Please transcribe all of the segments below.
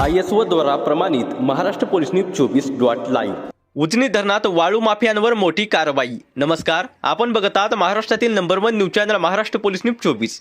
I S O द्वारा प्रमाणित Maharashtra police news चोवीस डॉट लाईव्ह. उजनी धरणात वाळू माफियांवर मोठी कारवाई. नमस्कार आपण बघत आहात महाराष्ट्रातील number one news channel Maharashtra police news चोवीस.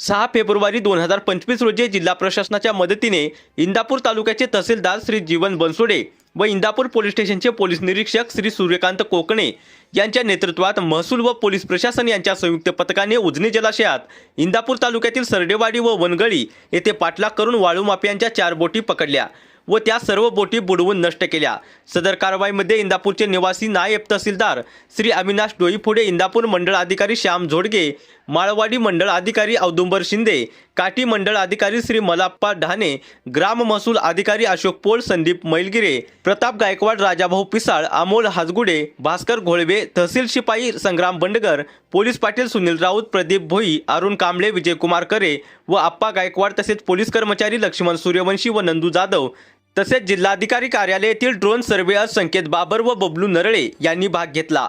सहा फेब्रुवारी दोन हजार पंचवीस रोजी जिल्हा प्रशासनाच्या मदतीने इंदापूर तालुक्याचे तहसीलदार श्री जीवन बनसोडे व इंदापूर पोलीस स्टेशनचे पोलीस निरीक्षक श्री सूर्यकांत कोकणे यांच्या नेतृत्वात महसूल व पोलीस प्रशासन यांच्या संयुक्त पथकाने उजनी जलाशयात इंदापूर तालुक्यातील सरडेवाडी व वनगळी येथे पाठलाग करून वाळू माफियांच्या चार बोटी पकडल्या व त्या सर्व बोटी बुडवून नष्ट केल्या. सदर कारवाईमध्ये इंदापूरचे निवासी नायब तहसीलदार श्री अविनाश डोईफोडे इंदापूर मंडळ अधिकारी श्याम झोडगे माळवाडी मंडळ अधिकारी औदुंबर शिंदे काठी मंडळ अधिकारी श्री मलाप्पा ढाणे ग्राम महसूल अधिकारी अशोक पोळ संदीप मैलगिरे प्रताप गायकवाड राजाभाऊ पिसाळ अमोल हाजगुडे भास्कर घोळवे तहसील शिपाई संग्राम बंडगर पोलीस पाटील सुनील राऊत प्रदीप भोई अरुण कांबळे विजयकुमार करे व आप्पा गायकवाड तसेच पोलीस कर्मचारी लक्ष्मण सूर्यवंशी व नंदू जाधव. तसेच जिल्हाधिकारी कार्यालयातील ड्रोन सर्वेअर संकेत बाबर व बबलू नरळे यांनी भाग घेतला.